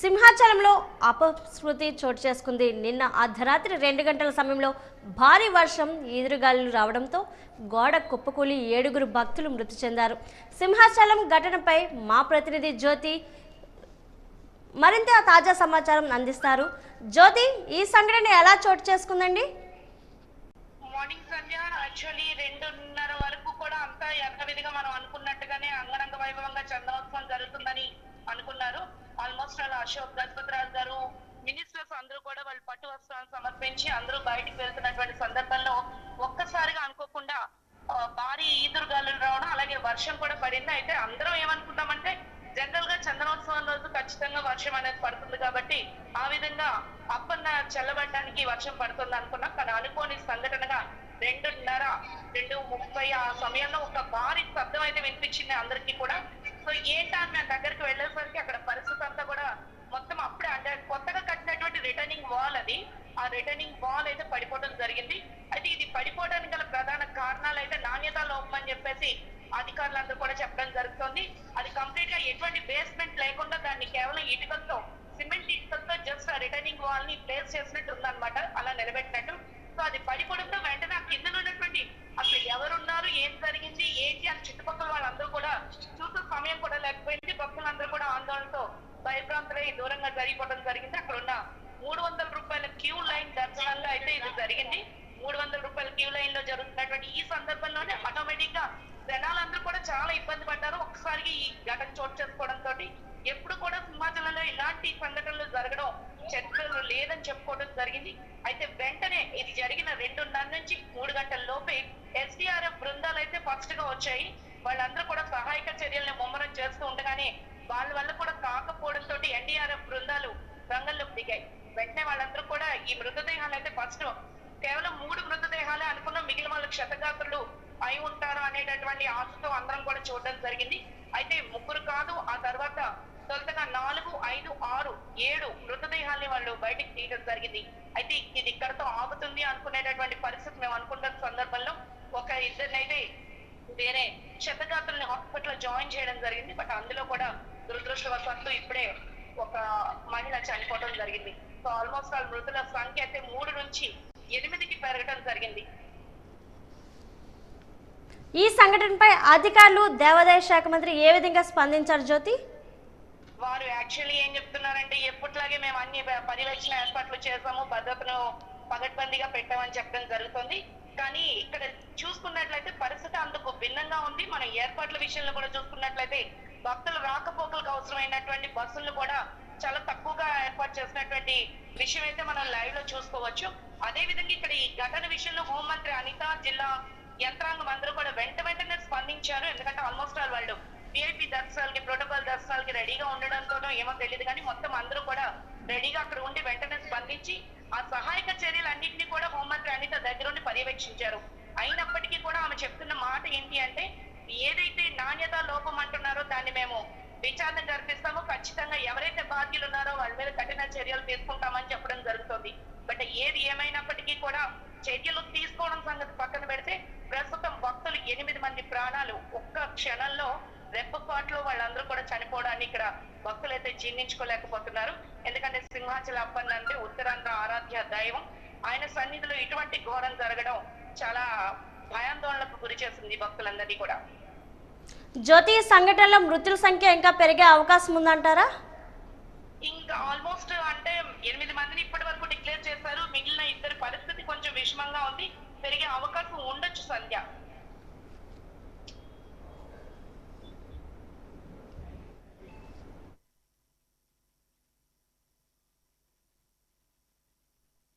సింహాచలంలో అపస్మృతి చోటు చేసుకుంది. నిన్న అర్ధరాత్రి రెండు గంటల సమయంలో భారీ వర్షం ఈదురుగాలులు రావడంతో గోడ కుప్పకూలి ఏడుగురు భక్తులు మృతి చెందారు. సింహాచలం ఘటనపై మా ప్రతినిధి జ్యోతి మరింత తాజా సమాచారం అందిస్తారు. జ్యోతి ఈ సంఘటన ఎలా చోటు చేసుకుందండి? మార్నింగ్ సంధ్య యాక్చువల్లీ రెండున్నర వరకు కూడా అంతా యథావిధిగా మనం అనుకున్నట్టుగానే అంగరంగ వైభవంగా చందనోత్సవం జరుగుతుందని అనుకున్నారు. ఆల్మోస్ట్ అలా అశోక్ గజపతిరాజు గారు మినిస్టర్స్ అందరూ కూడా వాళ్ళు పట్టు వస్త్రాలను సమర్పించి అందరూ బయటికి వెళ్తున్నటువంటి సందర్భంలో ఒక్కసారిగా అనుకోకుండా భారీ ఈదురుగాలు రావడం అలాగే వర్షం కూడా పడింది. అయితే అందరం ఏమనుకుంటామంటే జనరల్గా చందనోత్సవం రోజు ఖచ్చితంగా వర్షం అనేది పడుతుంది కాబట్టి ఆ విధంగా అప్పన్న చల్లబడడానికి వర్షం పడుతుంది అనుకున్నాం. కానీ అనుకోని సంఘటనగా రెండున్నర రెండు ముప్పై ఆ సమయంలో ఒక భారీ శబ్దం అయితే వినిపించింది అందరికీ కూడా. సో ఏంటా అని దగ్గరికి వెళ్ళేసరికి అక్కడ పరిస్థితి అంతా కూడా మొత్తం అప్పుడే అంటే కొత్తగా కట్టినటువంటి రిటర్నింగ్ వాల్ అది. ఆ రిటర్నింగ్ వాల్ అయితే పడిపోవడం జరిగింది. అయితే ఇది పడిపోవడానికి గల ప్రధాన కారణాలు అయితే నాణ్యత లోపం అని చెప్పేసి అధికారులందరూ కూడా చెప్పడం జరుగుతుంది. అది కంప్లీట్గా ఎటువంటి బేస్మెంట్ లేకుండా దాన్ని కేవలం ఇటుకలతో సిమెంట్ ఇటుకలతో జస్ట్ ఆ రిటర్నింగ్ వాల్ని ప్లేస్ చేసినట్టు ఉందన్నమాట. అలా నిలబెట్టినట్టు. సో అది పడిపోవడంతో కింద ఉన్నటువంటి అసలు ఎవరున్నారు ఏం జరిగింది ఏంటి అని చుట్టుపక్కల వాళ్ళందరూ కూడా చూసే సమయం కూడా లేకపోయింది. భక్తులందరూ కూడా ఆందోళనతో భయప్రాంతలై దూరంగా జరిగిపోవడం జరిగింది. అక్కడ ఉన్న మూడు వందల రూపాయల క్యూ లైన్ దర్శనంలో అయితే ఇది జరిగింది. మూడు వందల రూపాయల క్యూ లైన్లో జరుగుతున్నటువంటి ఈ సందర్భంలోనే ఆటోమేటిక్గా జనాలందరూ కూడా చాలా ఇబ్బంది పడ్డారు. ఒకసారిగా ఈ ఘటన చోటు చేసుకోవడంతో ఎప్పుడు కూడా సింహాచలంలో ఇలాంటి సంఘటనలు జరగడం చర్చలు లేదని చెప్పుకోవడం జరిగింది. అయితే వెంటనే ఇది జరిగిన రెండున్నర నుంచి మూడు గంటల లోపే ఎస్డిఆర్ఎఫ్ బృందాలు అయితే ఫస్ట్గా వచ్చాయి. వాళ్ళందరూ కూడా సహాయక చర్యలను ముమ్మరం చేస్తూ ఉండగానే వాళ్ళ వల్ల కూడా కాకపోవడంతో ఎన్డీఆర్ఎఫ్ బృందాలు రంగంలోకి దిగాయి. వెంటనే వాళ్ళందరూ కూడా ఈ మృతదేహాలు అయితే ఫస్ట్ కేవలం మూడు మృతదేహాలే అనుకున్న. మిగిలిన వాళ్ళు క్షతగాత్రులు అయి ఉంటారు అనేటటువంటి ఆశతో అందరం కూడా చూడడం జరిగింది. అయితే ముగ్గురు కాదు ఆ తర్వాత తొలుతగా నాలుగు ఐదు ఆరు ఏడు మృతదేహాల్ని వాళ్ళు బయటికి తీయడం జరిగింది. అయితే ఇది ఇక్కడతో ఆగుతుంది అనుకునేటటువంటి పరిస్థితి మేము అనుకున్న సందర్భంలో ఒక ఇద్దరినైతే వేరే క్షతగాతుల్ని హాస్పిటల్ జాయిన్ చేయడం జరిగింది. బట్ అందులో కూడా దురదృష్టవశాత్తు ఇప్పుడే ఒక మహిళ చనిపోవడం జరిగింది. సో ఆల్మోస్ట్ వాళ్ళ మృతుల సంఖ్య అయితే మూడు నుంచి ఎనిమిదికి పెరగడం జరిగింది. ఈ సంఘటనపై అధికారులు దేవాదాయ శాఖ మంత్రి ఏ విధంగా స్పందించారు జ్యోతి? వారు యాక్చువల్లీ ఏం చెప్తున్నారంటే ఎప్పటిలాగే మేము అన్ని పరిరక్షణ పర్యవేక్షణ ఏర్పాట్లు చేసాము భద్రతను పగడ్బందీగా పెట్టామని చెప్పడం జరుగుతుంది. కానీ ఇక్కడ చూసుకున్నట్లయితే పరిస్థితి అందుకు భిన్నంగా ఉంది. మనం ఏర్పాట్ల విషయంలో కూడా చూసుకున్నట్లయితే భక్తులు రాకపోకలకు అవసరమైనటువంటి బస్సులు కూడా చాలా తక్కువగా ఏర్పాటు చేసినటువంటి విషయం అయితే మనం లైవ్లో చూసుకోవచ్చు. అదే విధంగా ఇక్కడ ఈ ఘటన విషయంలో హోంమంత్రి అనిత జిల్లా యంత్రాంగం అందరూ కూడా వెంట వెంటనే స్పందించారు. ఎందుకంటే ఆల్మోస్ట్ ఆల్ వాళ్ళు విఐపి దర్శనాలకి ప్రోటోకాల్ దర్శనాలకి రెడీగా ఉండడంతో ఏమో తెలియదు కానీ మొత్తం అందరూ కూడా రెడీగా అక్కడ ఉండి వెంటనే స్పందించి ఆ సహాయక చర్యలన్నింటినీ కూడా హోంమంత్రి అనిత దగ్గరుండి పర్యవేక్షించారు. అయినప్పటికీ కూడా ఆమె చెప్తున్న మాట ఏంటి అంటే ఏదైతే నాణ్యత లోపం అంటున్నారో దాన్ని మేము విచారణ జరిపిస్తాము. ఖచ్చితంగా ఎవరైతే బాధ్యులు ఉన్నారో వాళ్ళ మీద కఠిన చర్యలు తీసుకుంటామని చెప్పడం జరుగుతుంది. బట్ ఏది ఏమైనప్పటికీ కూడా చర్యలు తీసుకోవడం సంగతి పక్కన పెడితే ప్రస్తుతం భక్తులు ఎనిమిది మంది ప్రాణాలు ఒక్క క్షణంలో రెప్పపాట్లో వాళ్ళందరూ కూడా చనిపోవడాన్ని ఇక్కడ భక్తులు అయితే జీర్ణించుకోలేకపోతున్నారు. ఎందుకంటే సింహాచల అప్పన్న అంటే ఉత్తరాంధ్ర ఆరాధ్య దైవం. ఆయన సన్నిధిలో ఇటువంటి ఘోరం జరగడం చాలా భయాందోళనకు గురి చేస్తుంది భక్తులందరినీ కూడా. జ్యోతి సంఘటనలో మృతుల సంఖ్య ఇంకా పెరిగే అవకాశం ఉందంటారా? ఇంకా ఆల్మోస్ట్ అంటే ఎనిమిది మందిని ఇప్పటి వరకు డిక్లేర్ చేశారు. మిగిలిన ఇద్దరి పరిస్థితి కొంచెం విషమంగా ఉంది. పెరిగే అవకాశం ఉండొచ్చు సంధ్య.